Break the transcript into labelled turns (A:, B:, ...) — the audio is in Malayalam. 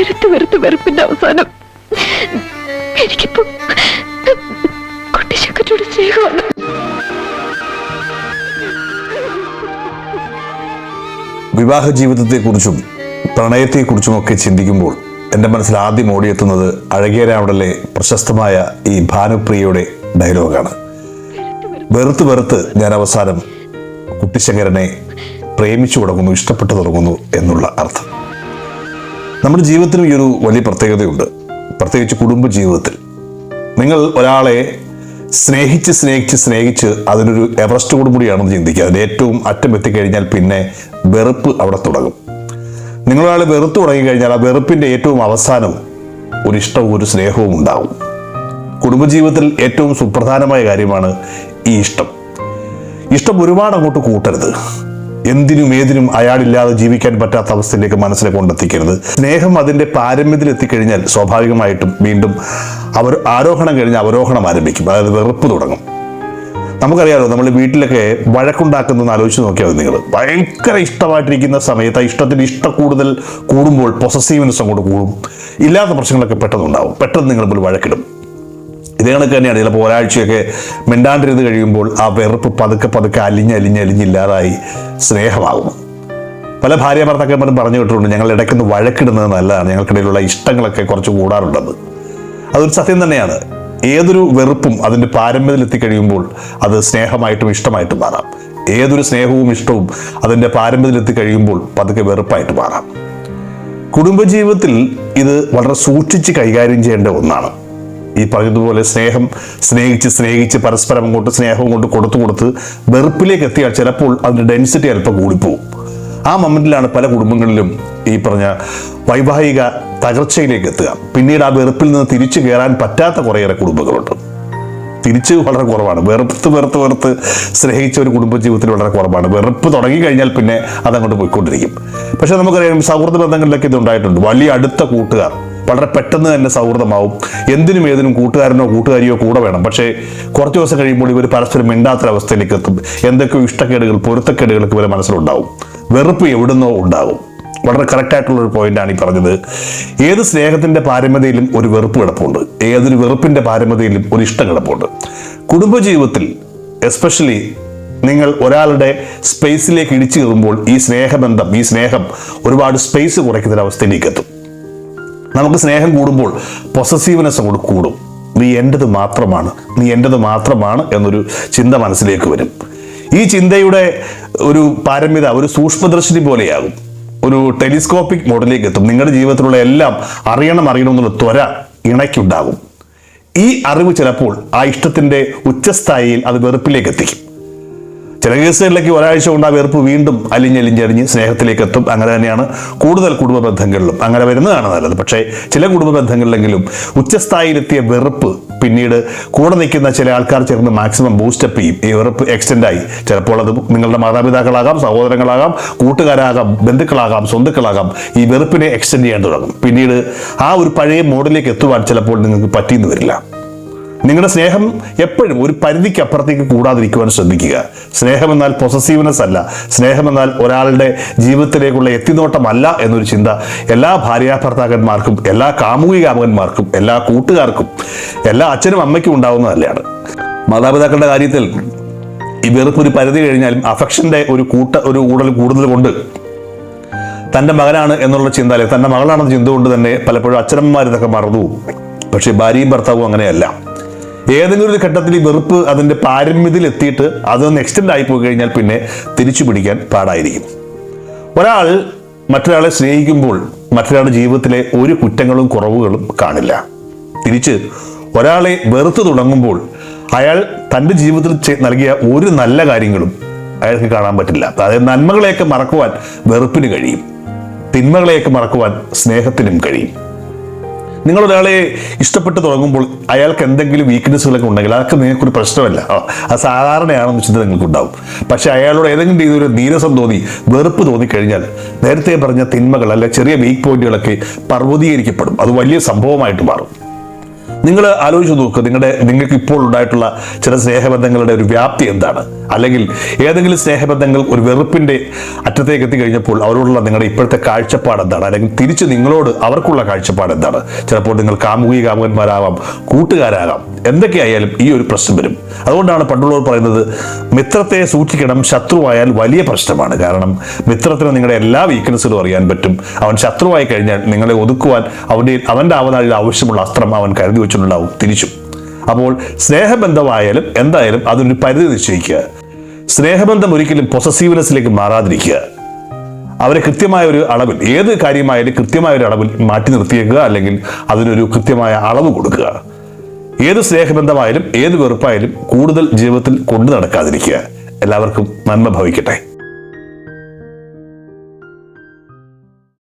A: വെറുത്ത് വെറുത്ത് വെറുപ്പിന്റെ അവസാനം എനിക്കിപ്പോ കുട്ടിശക്കറ്റോട് സ്നേഹമാണ്
B: വിവാഹ ജീവിതത്തെക്കുറിച്ചും പ്രണയത്തെക്കുറിച്ചും ഒക്കെ ചിന്തിക്കുമ്പോൾ എന്റെ മനസ്സിൽ ആദ്യം ഓടിയെത്തുന്നത് അഴകിയരാവിടലെ പ്രശസ്തമായ ഈ ഭാനുപ്രിയയുടെ ഡയലോഗാണ്. വെറുത്ത് വെറുത്ത് ഞാൻ അവസാനം കുട്ടിശങ്കരനെ പ്രേമിച്ചു തുടങ്ങുന്നു ഇഷ്ടപ്പെട്ടു തുടങ്ങുന്നു എന്നുള്ള അർത്ഥം. നമ്മുടെ ജീവിതത്തിനും ഈ ഒരു വലിയ പ്രത്യേകതയുണ്ട്. പ്രത്യേകിച്ച് കുടുംബ ജീവിതത്തിൽ നിങ്ങൾ ഒരാളെ സ്നേഹിച്ച് സ്നേഹിച്ച് സ്നേഹിച്ച് അതിനൊരു എവറസ്റ്റ് കൂടിയാണെന്ന് ചിന്തിക്കുക. അതിന്റെ ഏറ്റവും അറ്റം എത്തിക്കഴിഞ്ഞാൽ പിന്നെ വെറുപ്പ് അവിടെ തുടങ്ങും. നിങ്ങളൊരാളെ വെറുത്ത് തുടങ്ങിക്കഴിഞ്ഞാൽ ആ വെറുപ്പിന്റെ ഏറ്റവും അവസാനം ഒരു ഇഷ്ടവും ഒരു സ്നേഹവും ഉണ്ടാവും. കുടുംബജീവിതത്തിൽ ഏറ്റവും സുപ്രധാനമായ കാര്യമാണ് ഈ ഇഷ്ടം. ഇഷ്ടം ഒരുപാട് അങ്ങോട്ട് കൂട്ടരുത്. എന്തിനും ഏതിനും അയാളില്ലാതെ ജീവിക്കാൻ പറ്റാത്ത അവസ്ഥയിലേക്ക് മനസ്സിനെ കൊണ്ടെത്തിക്കരുത്. സ്നേഹം അതിന്റെ പാരമ്യത്തിൽ എത്തിക്കഴിഞ്ഞാൽ സ്വാഭാവികമായിട്ടും വീണ്ടും അവർ ആരോഹണം കഴിഞ്ഞ് അവരോഹണം ആരംഭിക്കും. അതായത് വെറുപ്പ് തുടങ്ങും. നമുക്കറിയാലോ നമ്മൾ വീട്ടിലൊക്കെ വഴക്കുണ്ടാക്കുന്നതെന്ന് ആലോചിച്ച് നോക്കിയാൽ നിങ്ങൾ. ഭയങ്കര ഇഷ്ടമായിട്ടിരിക്കുന്ന സമയത്ത് ആ ഇഷ്ടത്തിന് ഇഷ്ടം കൂടുതൽ കൂടുമ്പോൾ പൊസസീവ്നെസ് അങ്ങോട്ട് കൂടും. ഇല്ലാത്ത പ്രശ്നങ്ങളൊക്കെ പെട്ടെന്നുണ്ടാവും. പെട്ടെന്ന് നിങ്ങൾ വഴക്കിടും. ഇതേ കണക്ക് തന്നെയാണ്. ചിലപ്പോൾ ഒരാഴ്ചയൊക്കെ മിണ്ടാണ്ടിരുന്ന് കഴിയുമ്പോൾ ആ വെറുപ്പ് പതുക്കെ പതുക്കെ അലിഞ്ഞ് അലിഞ്ഞ് അലിഞ്ഞില്ലാതായി സ്നേഹമാകുന്നു. പല ഭാര്യ ഭർത്താക്കന്മാരും പറഞ്ഞു കേട്ടിട്ടുണ്ട് ഞങ്ങൾ ഇടയ്ക്കൊന്ന് വഴക്കിടുന്നത് നല്ലതാണ്. ഞങ്ങൾക്കിടയിലുള്ള ഇഷ്ടങ്ങളൊക്കെ കുറച്ച് കൂടാറുണ്ടെന്ന്. അതൊരു സത്യം തന്നെയാണ്. ഏതൊരു വെറുപ്പും അതിന്റെ പാരമ്യത്തിൽ കഴിയുമ്പോൾ അത് സ്നേഹമായിട്ടും ഇഷ്ടമായിട്ടും മാറാം. ഏതൊരു സ്നേഹവും ഇഷ്ടവും അതിന്റെ പാരമ്യത്തിൽ കഴിയുമ്പോൾ പതുക്കെ വെറുപ്പായിട്ട് മാറാം. കുടുംബജീവിതത്തിൽ ഇത് വളരെ സൂക്ഷിച്ച് കൈകാര്യം ചെയ്യേണ്ട ഒന്നാണ്. ഈ പറഞ്ഞതുപോലെ സ്നേഹം സ്നേഹിച്ച് സ്നേഹിച്ച് പരസ്പരം അങ്ങോട്ട് സ്നേഹം കൊണ്ട് കൊടുത്തു കൊടുത്ത് വെറുപ്പിലേക്ക് എത്തിയാൽ ചിലപ്പോൾ അതിന്റെ ഡെൻസിറ്റി അല്പം കൂടിപ്പോവും. ആ മൊമെന്റിലാണ് പല കുടുംബങ്ങളിലും ഈ പറഞ്ഞ വൈവാഹിക തകർച്ചയിലേക്ക് എത്തുക. പിന്നീട് ആ വെറുപ്പിൽ നിന്ന് തിരിച്ചു കയറാൻ പറ്റാത്ത കുറേയേറെ കുടുംബങ്ങളുണ്ട്. തിരിച്ച് വളരെ കുറവാണ്. വെറുത്ത് വെറുത്ത് വെറുത്ത് സ്നേഹിച്ച ഒരു കുടുംബ കുടുംബജീവിതത്തിൽ വളരെ കുറവാണ്. വെറുപ്പ് തുടങ്ങി കഴിഞ്ഞാൽ പിന്നെ അതങ്ങോട്ട് പോയിക്കൊണ്ടിരിക്കും. പക്ഷേ നമുക്കറിയാം സൗഹൃദ ബന്ധങ്ങളിലൊക്കെ ഇത് ഉണ്ടായിട്ടുണ്ട്. വലിയ അടുത്ത കൂട്ടുകാർ. വളരെ പെട്ടെന്ന് തന്നെ സൗഹൃദമാവും. എന്തിനും ഏതിനും കൂട്ടുകാരനോ കൂട്ടുകാരിയോ കൂടെ വേണം. പക്ഷേ കുറച്ച് ദിവസം കഴിയുമ്പോൾ ഇവർ പരസ്പരം മിണ്ടാത്തൊരവസ്ഥയിലേക്ക് എത്തും. എന്തൊക്കെയോ ഇഷ്ടക്കേടുകൾ പൊരുത്തക്കേടുകളൊക്കെ ഇവരെ മനസ്സിലുണ്ടാവും. വെറുപ്പ് എവിടുന്നോ ഉണ്ടാകും. വളരെ കറക്റ്റായിട്ടുള്ള ഒരു പോയിന്റാണ് ഈ പറഞ്ഞത്. ഏത് സ്നേഹത്തിന്റെ പാരമ്യതയിലും ഒരു വെറുപ്പ് കിടപ്പുണ്ട്. ഏതൊരു വെറുപ്പിന്റെ പാരമ്യതയിലും ഒരു ഇഷ്ടം കിടപ്പുണ്ട്. കുടുംബജീവിതത്തിൽ എസ്പെഷ്യലി നിങ്ങൾ ഒരാളുടെ സ്പേസിലേക്ക് ഇടിച്ചു കയറുമ്പോൾ ഈ സ്നേഹബന്ധം ഈ സ്നേഹം ഒരുപാട് സ്പേസ് കുറയ്ക്കുന്ന അവസ്ഥയിലേക്ക് എത്തും. നമുക്ക് സ്നേഹം കൂടുമ്പോൾ പൊസസീവ്നെസ് അങ്ങോട്ട് കൂടും. നീ എന്റെത് മാത്രമാണ് നീ എന്റെത് മാത്രമാണ് എന്നൊരു ചിന്ത മനസ്സിലേക്ക് വരും. ഈ ചിന്തയുടെ ഒരു പാരമ്യത ഒരു സൂക്ഷ്മദർശിനി പോലെയാകും. ഒരു ടെലിസ്കോപ്പിക് മോഡലിലേക്ക് എത്തും. നിങ്ങളുടെ ജീവിതത്തിലുള്ള എല്ലാം അറിയണം അറിയണം എന്നുള്ള ത്വര ഇണയ്ക്കുണ്ടാകും. ഈ അറിവ് ചിലപ്പോൾ ആ ഇഷ്ടത്തിന്റെ ഉച്ചസ്ഥായിയിൽ അത് വെറുപ്പിലേക്ക് എത്തിക്കും. ചില കേസുകളിലേക്ക് ഒരാഴ്ച കൊണ്ട് ആ വെറുപ്പ് വീണ്ടും അലിഞ്ഞലിഞ്ഞരിഞ്ഞ് സ്നേഹത്തിലേക്ക് എത്തും അങ്ങനെ തന്നെയാണ് കൂടുതൽ കുടുംബ ബന്ധങ്ങളിലും. അങ്ങനെ വരുന്നതാണ് നല്ലത്. പക്ഷേ ചില കുടുംബ ബന്ധങ്ങളിലെങ്കിലും ഉച്ചസ്ഥായിലെത്തിയ വെറുപ്പ് പിന്നീട് കൂടെ നിൽക്കുന്ന ചില ആൾക്കാർ ചേർന്ന് മാക്സിമം ബൂസ്റ്റപ്പ് ചെയ്യും. ഈ വെറുപ്പ് എക്സ്റ്റെൻഡ് ആയി. ചിലപ്പോൾ അത് നിങ്ങളുടെ മാതാപിതാക്കളാകാം സഹോദരങ്ങളാകാം കൂട്ടുകാരാകാം ബന്ധുക്കളാകാം സ്വന്തക്കളാകാം. ഈ വെറുപ്പിനെ എക്സ്റ്റെൻഡ് ചെയ്യാൻ തുടങ്ങും. പിന്നീട് ആ ഒരു പഴയ മോഡലിലേക്ക് എത്തുവാൻ ചിലപ്പോൾ നിങ്ങൾക്ക് പറ്റിയെന്ന് വരില്ല. നിങ്ങളുടെ സ്നേഹം എപ്പോഴും ഒരു പരിധിക്ക് അപ്പുറത്തേക്ക് കൂടാതിരിക്കുവാൻ ശ്രദ്ധിക്കുക. സ്നേഹമെന്നാൽ പൊസസീവ്നെസ് അല്ല. സ്നേഹം എന്നാൽ ഒരാളുടെ ജീവിതത്തിലേക്കുള്ള എത്തിനോട്ടമല്ല എന്നൊരു ചിന്ത എല്ലാ ഭാര്യാഭർത്താക്കന്മാർക്കും എല്ലാ കാമുകി കാമുകന്മാർക്കും എല്ലാ കൂട്ടുകാർക്കും എല്ലാ അച്ഛനും അമ്മയ്ക്കും ഉണ്ടാവുന്നതല്ലാണ്. മാതാപിതാക്കളുടെ കാര്യത്തിൽ ഈ വെറുപ്പൊരു പരിധി കഴിഞ്ഞാലും അഫക്ഷന്റെ ഒരു കൂട്ട ഒരു കൂടൽ കൂടുതൽ കൊണ്ട് തന്റെ മകനാണ് എന്നുള്ള ചിന്ത അല്ലെങ്കിൽ തന്റെ മകളാണെന്ന ചിന്ത കൊണ്ട് തന്നെ പലപ്പോഴും അച്ഛനമ്മമാർ ഇതൊക്കെ മറന്നു പക്ഷേ ഭാര്യയും ഭർത്താവും അങ്ങനെയല്ല. ഏതെങ്കിലും ഒരു ഘട്ടത്തിൽ ഈ വെറുപ്പ് അതിന്റെ പാരമ്യത്തിൽ എത്തിയിട്ട് അതൊന്ന് എക്സ്റ്റെൻഡ് ആയി പോയി കഴിഞ്ഞാൽ പിന്നെ തിരിച്ചു പിടിക്കാൻ പാടായിരിക്കും. ഒരാൾ മറ്റൊരാളെ സ്നേഹിക്കുമ്പോൾ മറ്റൊരാളുടെ ജീവിതത്തിലെ ഒരു കുറ്റങ്ങളും കുറവുകളും കാണില്ല. തിരിച്ച് ഒരാളെ വെറുത്തു തുടങ്ങുമ്പോൾ അയാൾ തന്റെ ജീവിതത്തിൽ നൽകിയ ഒരു നല്ല കാര്യങ്ങളും അയാൾക്ക് കാണാൻ പറ്റില്ല. അതായത് നന്മകളെയൊക്കെ മറക്കുവാൻ വെറുപ്പിന് കഴിയും. തിന്മകളെയൊക്കെ മറക്കുവാൻ സ്നേഹത്തിനും കഴിയും. നിങ്ങൾ ഒരാളെ ഇഷ്ടപ്പെട്ട് തുടങ്ങുമ്പോൾ അയാൾക്ക് എന്തെങ്കിലും വീക്ക്നെസ്സുകളൊക്കെ ഉണ്ടെങ്കിൽ അതൊക്കെ നിങ്ങൾക്കൊരു പ്രശ്നമല്ല. അത് സാധാരണയാണെന്ന് ചിന്ത നിങ്ങൾക്കുണ്ടാവും. പക്ഷെ അയാളോട് ഏതെങ്കിലും രീതിയിൽ ഒരു നീരസം തോന്നി വെറുപ്പ് തോന്നിക്കഴിഞ്ഞാൽ നേരത്തെ പറഞ്ഞ തിന്മകൾ അല്ലെ ചെറിയ വീക്ക് പോയിന്റുകളൊക്കെ പർവതീകരിക്കപ്പെടും. അത് വലിയ സംഭവമായിട്ട് മാറും. നിങ്ങൾ ആലോചിച്ച് നോക്കുക നിങ്ങളുടെ നിങ്ങൾക്ക് ഇപ്പോൾ ഉണ്ടായിട്ടുള്ള ചില സ്നേഹബന്ധങ്ങളുടെ ഒരു വ്യാപ്തി എന്താണ്? അല്ലെങ്കിൽ ഏതെങ്കിലും സ്നേഹബന്ധങ്ങൾ ഒരു വെറുപ്പിന്റെ അറ്റത്തേക്ക് എത്തിക്കഴിഞ്ഞപ്പോൾ അവരോടുള്ള നിങ്ങളുടെ ഇപ്പോഴത്തെ കാഴ്ചപ്പാട് എന്താണ്? അല്ലെങ്കിൽ തിരിച്ച് നിങ്ങളോട് അവർക്കുള്ള കാഴ്ചപ്പാട് എന്താണ്? ചിലപ്പോൾ നിങ്ങൾ കാമുകി കാമുകന്മാരാവാം കൂട്ടുകാരാകാം. എന്തൊക്കെയായാലും ഈ ഒരു പ്രശ്നം വരും. അതുകൊണ്ടാണ് പണ്ടുള്ളവർ പറയുന്നത് മിത്രത്തെ സൂക്ഷിക്കണം ശത്രുവായാൽ വലിയ പ്രശ്നമാണ്. കാരണം മിത്രത്തിന് നിങ്ങളുടെ എല്ലാ വീക്ക്നസ്സുകളും അറിയാൻ പറ്റും. അവൻ ശത്രുവായി കഴിഞ്ഞാൽ നിങ്ങളെ ഒതുക്കുവാൻ അവന്റെ അവന്റെ അവനാളിൽ ആവശ്യമുള്ള അസ്ത്രം അവൻ കരുതി വെച്ചിട്ടുണ്ടാവും തിരിച്ചും. അപ്പോൾ സ്നേഹബന്ധമായാലും എന്തായാലും അതിനൊരു പരിധി നിശ്ചയിക്കുക. സ്നേഹബന്ധം ഒരിക്കലും പൊസസീവ്നെസ്സിലേക്ക് മാറാതിരിക്കുക. അവരെ കൃത്യമായ ഒരു അളവിൽ ഏത് കാര്യമായാലും കൃത്യമായ ഒരു അളവിൽ മാറ്റി നിർത്തിയേക്കുക അല്ലെങ്കിൽ അതിനൊരു കൃത്യമായ അളവ് കൊടുക്കുക. ഏത് സ്നേഹബന്ധമായാലും ഏത് വെറുപ്പായാലും കൂടുതൽ ജീവിതത്തിൽ കൊണ്ടു നടക്കാതിരിക്കുക. എല്ലാവർക്കും നന്മ ഭവിക്കട്ടെ.